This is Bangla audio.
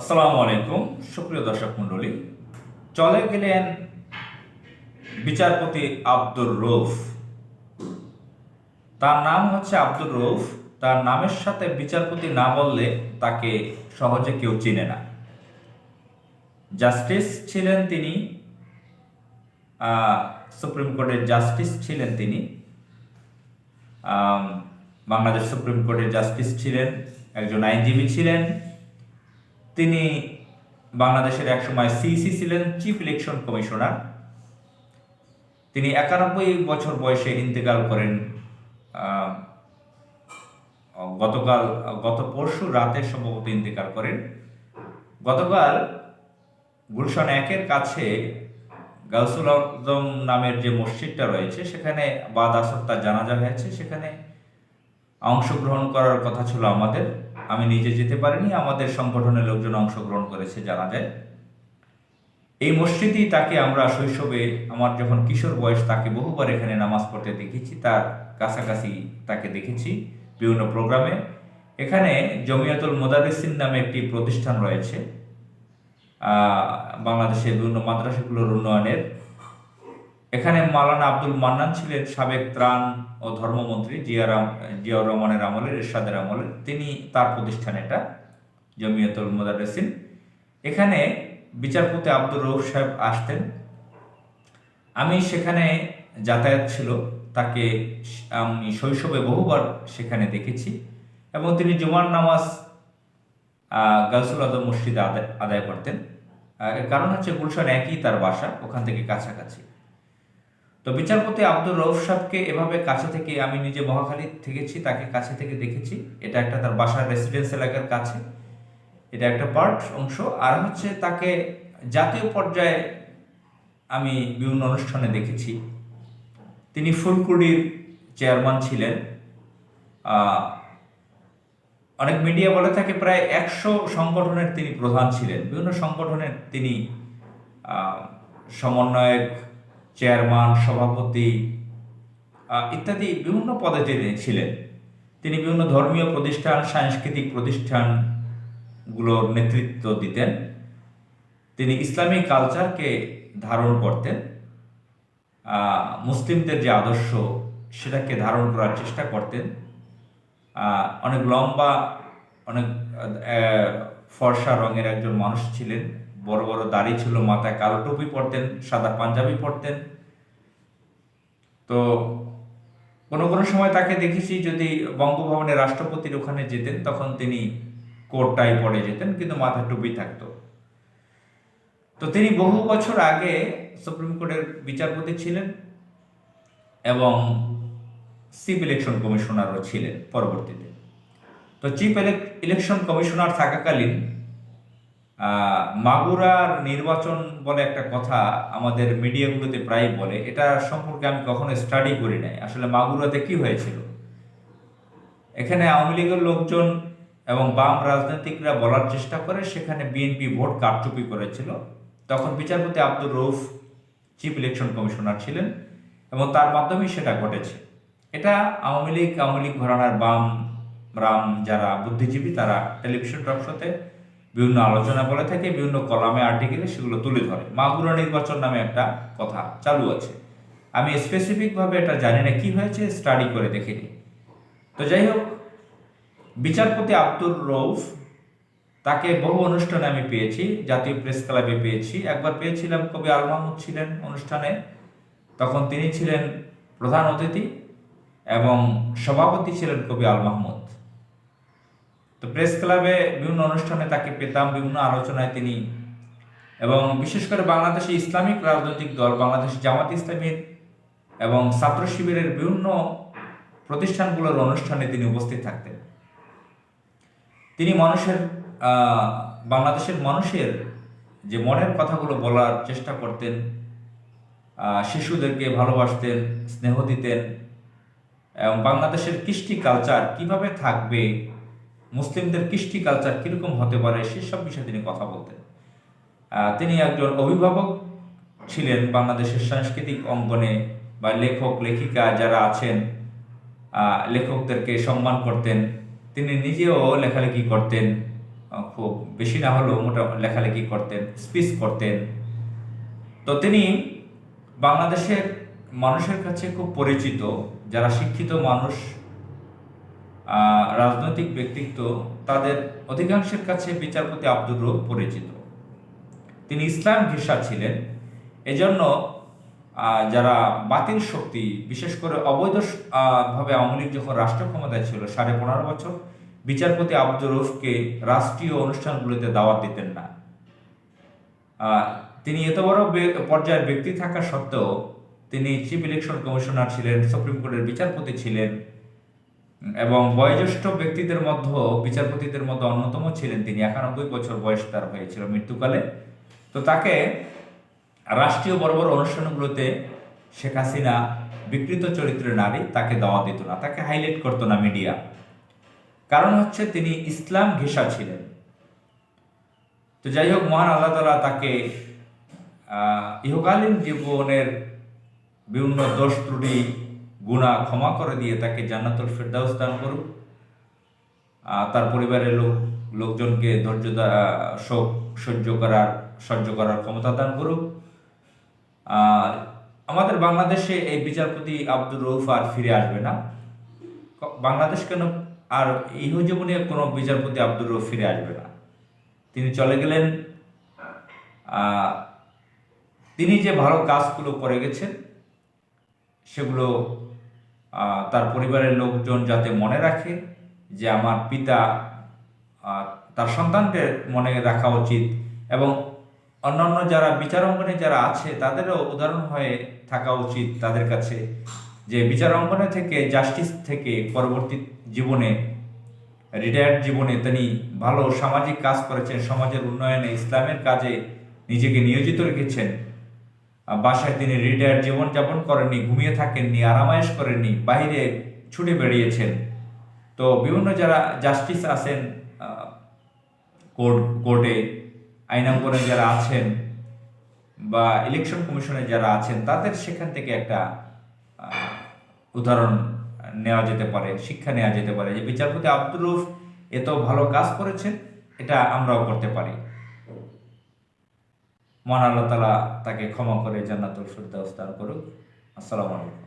আসসালামু আলাইকুম, সুপ্রিয় দর্শক মণ্ডলী। চলে গেলেন বিচারপতি আব্দুর রৌফ তার নাম হচ্ছে আব্দুর রৌফ তার নামের সাথে বিচারপতি না বললে তাকে সহজে কেউ চিনে না। জাস্টিস ছিলেন তিনি সুপ্রিম কোর্টের জাস্টিস ছিলেন তিনি। বাংলাদেশ সুপ্রিম কোর্টের জাস্টিস ছিলেন, একজন আইনজীবী ছিলেন। তিনি বাংলাদেশের একসময় সিইসি ছিলেন চিফ ইলেকশন কমিশনার তিনি একানব্বই বছর বয়সে ইন্তেকাল করেন গতকাল, গত পরশু রাতে সম্ভবত ইন্তেকাল করেন। গতকাল গুলশান একের কাছে গাউসুল আজম নামের যে মসজিদটা রয়েছে, সেখানে বাদ আসর তার জানাজা হয়েছে। সেখানে অংশগ্রহণ করার কথা ছিল আমাদের। আমি নিজে যেতে পারিনি, আমাদের সংগঠনের লোকজন অংশগ্রহণ করেছে জানা যায়। এই মসজিদেই তাকে আমরা শৈশবে, আমার যখন কিশোর বয়স তাকে বহুবার এখানে নামাজ পড়তে দেখেছি, তার কাছাকাছি তাকে দেখেছি বিভিন্ন প্রোগ্রামে। এখানে জমিয়াতুল মোদারিসিন নামে একটি প্রতিষ্ঠান রয়েছে। বাংলাদেশের বিভিন্ন মাদ্রাসাগুলোর উন্নয়নের এখানে মাওলানা আব্দুল মান্নান ছিলেন সাবেক ত্রাণ ও ধর্মমন্ত্রী জিয়া জিয়াউর রহমানের আমলের এরশাদের আমলের তিনি তার প্রতিষ্ঠান এটা জমিয়তুল মোদারেসিন এখানে বিচারপতি আব্দুর রৌফ সাহেব আসতেন। আমি সেখানে যাতায়াত ছিল তাকে আমি শৈশবে বহুবার সেখানে দেখেছি এবং তিনি জুমার নামাজ আহ, গাউসুল আদম মসজিদে আদায় আদায় করতেন। কারণ হচ্ছে গুলশান একই তার বাসা ওখান থেকে কাছাকাছি। তো বিচারপতি আব্দুর রৌফ সাহেবকে এভাবে কাছে থেকে আমি নিজে মহাখালী থেকেছি, তাকে কাছে থেকে দেখেছি। এটা একটা তার বাসার রেসিডেন্স এলাকার কাছে। এটা একটা পার্ট অংশ। আর হচ্ছে তাকে জাতীয় পর্যায়ে আমি বিভিন্ন অনুষ্ঠানে দেখেছি। তিনি ফুলকুড়ির চেয়ারম্যান ছিলেন। অনেক মিডিয়া বলে থাকে প্রায় একশো সংগঠনের তিনি প্রধান ছিলেন। বিভিন্ন সংগঠনের তিনি সমন্বয়ক চেয়ারম্যান, সভাপতি ইত্যাদি বিভিন্ন পদে তিনি ছিলেন। তিনি বিভিন্ন ধর্মীয় প্রতিষ্ঠান, সাংস্কৃতিক প্রতিষ্ঠানগুলোর নেতৃত্ব দিতেন। তিনি ইসলামিক কালচারকে ধারণ করতেন। মুসলিমদের যে আদর্শ, সেটাকে ধারণ করার চেষ্টা করতেন। অনেক লম্বা, অনেক ফর্সা রঙের একজন মানুষ ছিলেন। বড় বড় দাড়ি ছিল, মাথায় কালো টুপি পরতেন, সাদা পাঞ্জাবি পরতেন। তো কোনো কোনো সময় তাকে দেখেছি যদি বঙ্গভবনে রাষ্ট্রপতির ওখানে যেতেন, তখন তিনি কোট টাই পরে যেতেন, কিন্তু মাথায় টুপি থাকতো। তো তিনি বহু বছর আগে সুপ্রিম কোর্টের বিচারপতি ছিলেন এবং চিফ ইলেকশন কমিশনারও ছিলেন পরবর্তীতে। তো চিফ ইলেকশন কমিশনার থাকাকালীন মাগুরার নির্বাচন বলে একটা কথা আমাদের মিডিয়াগুলোতে প্রায় বলে, এটা সম্পর্কে আমি কখনো স্টাডি করি নাই। আসলে মাগুরাতে কি হয়েছিল? এখানে আওয়ামী লীগের লোকজন এবং বাম রাজনীতিকরা বলার চেষ্টা করে, সেখানে বিএনপি ভোট কারচুপি করেছিল। তখন বিচারপতি Abdur Rauf chief election commissioner ছিলেন এবং তার মাধ্যমেই সেটা ঘটেছে। এটা আওয়ামী লীগ আওয়ামী লীগ ঘরানার বাম রাম যারা বুদ্ধিজীবী, তারা টেলিভিশন টক শোতে বিভিন্ন আলোচনা বলে থাকে, বিভিন্ন কলামে আর্টিকেলে সেগুলো তুলে ধরে। মাগুরা নির্বাচন নামে একটা কথা চালু আছে। আমি স্পেসিফিকভাবে এটা জানি না কি হয়েছে স্টাডি করে দেখিনি তো যাই হোক, বিচারপতি আব্দুর রৌফ তাকে বহু অনুষ্ঠানে আমি পেয়েছি, জাতীয় প্রেস ক্লাবে পেয়েছি। একবার পেয়েছিলাম, কবি আল মাহমুদ ছিলেন অনুষ্ঠানে। তখন তিনি ছিলেন প্রধান অতিথি এবং সভাপতি ছিলেন কবি আল মাহমুদ। তো প্রেস ক্লাবে বিভিন্ন অনুষ্ঠানে তাকে পেতাম, বিভিন্ন আলোচনায় তিনি। এবং বিশেষ করে বাংলাদেশে ইসলামিক রাজনৈতিক দল, বাংলাদেশ জামাত ইসলামীর এবং ছাত্র শিবিরের বিভিন্ন প্রতিষ্ঠানগুলোর অনুষ্ঠানে তিনি উপস্থিত থাকতেন। তিনি মানুষের বাংলাদেশের মানুষের যে মনের কথাগুলো বলার চেষ্টা করতেন শিশুদেরকে ভালোবাসতেন, স্নেহ দিতেন, এবং বাংলাদেশের কৃষ্টি কালচার কীভাবে থাকবে মুসলিমদের কৃষ্টি কালচার কীরকম হতে পারে সেসব বিষয়ে তিনি কথা বলতেন। তিনি একজন অভিভাবক ছিলেন বাংলাদেশের সাংস্কৃতিক অঙ্গনে বা লেখক, লেখিকা যারা আছেন লেখকদেরকে সম্মান করতেন। তিনি নিজেও লেখালেখি করতেন খুব বেশি না হলেও মোটা লেখালেখি করতেন স্পিচ করতেন। তো তিনি বাংলাদেশের মানুষের কাছে খুব পরিচিত, যারা শিক্ষিত মানুষ রাজনৈতিক ব্যক্তিত্ব তাদের অধিকাংশের কাছে বিচারপতি আব্দুর রউফ পরিচিত। তিনি ইসলাম ঘেষা ছিলেন। এজন্য যারা বাতিল শক্তি, বিশেষ করে অবৈধ ভাবে আওয়ামী লীগ যখন রাষ্ট্র ক্ষমতায় ছিল, সাড়ে পনেরো বছর, বিচারপতি আব্দুর রউফকে রাষ্ট্রীয় অনুষ্ঠানগুলোতে দাওয়াত দিতেন না। তিনি এত বড় পর্যায়ের ব্যক্তি থাকা সত্ত্বেও তিনি চিফ ইলেকশন কমিশনার ছিলেন, সুপ্রিম কোর্টের বিচারপতি ছিলেন। এবং বয়োজ্যেষ্ঠ ব্যক্তিদের মধ্যে বিচারপতিদের মধ্যে অন্যতম ছিলেন তিনি। একানব্বই বছর বয়স তার হয়েছিল মৃত্যুকালে। তো তাকে রাষ্ট্রীয় বড় বড় অনুষ্ঠানগুলোতে শেখ হাসিনা বিকৃত চরিত্রের নারী তাকে দেওয়া দিত না, তাকে হাইলাইট করতো না মিডিয়া। কারণ হচ্ছে তিনি ইসলাম ঘেষা ছিলেন। তো যাই হোক, মহান আল্লাহ তালা তাকে ইহকালীন জীবনের বিভিন্ন দোষ ত্রুটি গুণা ক্ষমা করে দিয়ে তাকে জান্নাতুল ফেরদাউস দান করুক। তার পরিবারের লোক, লোকজনকে ধৈর্য শোক সহ্য করার সহ্য করার ক্ষমতা দান করুক। আর আমাদের বাংলাদেশে এই বিচারপতি আব্দুর রউফ আর ফিরে আসবে না। বাংলাদেশ কেন, আর ইহ জীবনে কোনো বিচারপতি আব্দুর রউফ ফিরে আসবে না। তিনি চলে গেলেন। তিনি যে ভালো কাজগুলো করে গেছেন, সেগুলো তার পরিবারের লোকজন যাতে মনে রাখে যে আমার পিতা তার সন্তানদের মনে রাখা উচিত এবং অন্যান্য যারা বিচার অঙ্গনে যারা আছে, তাদেরও উদাহরণ হয়ে থাকা উচিত তাদের কাছে যে বিচার অঙ্গনে থেকে, জাস্টিস থেকে পরবর্তী জীবনে রিটায়ার্ড জীবনে তিনি ভালো সামাজিক কাজ করেছেন, সমাজের উন্নয়নে, ইসলামের কাজে নিজেকে নিয়োজিত রেখেছেন। বাসায় তিনি রিটায়ার্ড জীবনযাপন করেননি, ঘুমিয়ে থাকেননি, আরামায়েশ করেননি বাইরে ছুটে বেরিয়েছেন তো বিভিন্ন যারা জাস্টিস আছেন কোর্ট কোর্টে আইনাঙ্গনে যারা আছেন বা ইলেকশন কমিশনে যারা আছেন, তাদের সেখান থেকে একটা উদাহরণ নেওয়া যেতে পারে, শিক্ষা নেওয়া যেতে পারে যে বিচারপতি আব্দুর রউফ এত ভালো কাজ করেছেন, এটা আমরাও করতে পারি। মহান আল্লাহ তালা তাকে ক্ষমা করে জান্নাতুল ফিরদাউস দান করুক। আসসালামু আলাইকুম।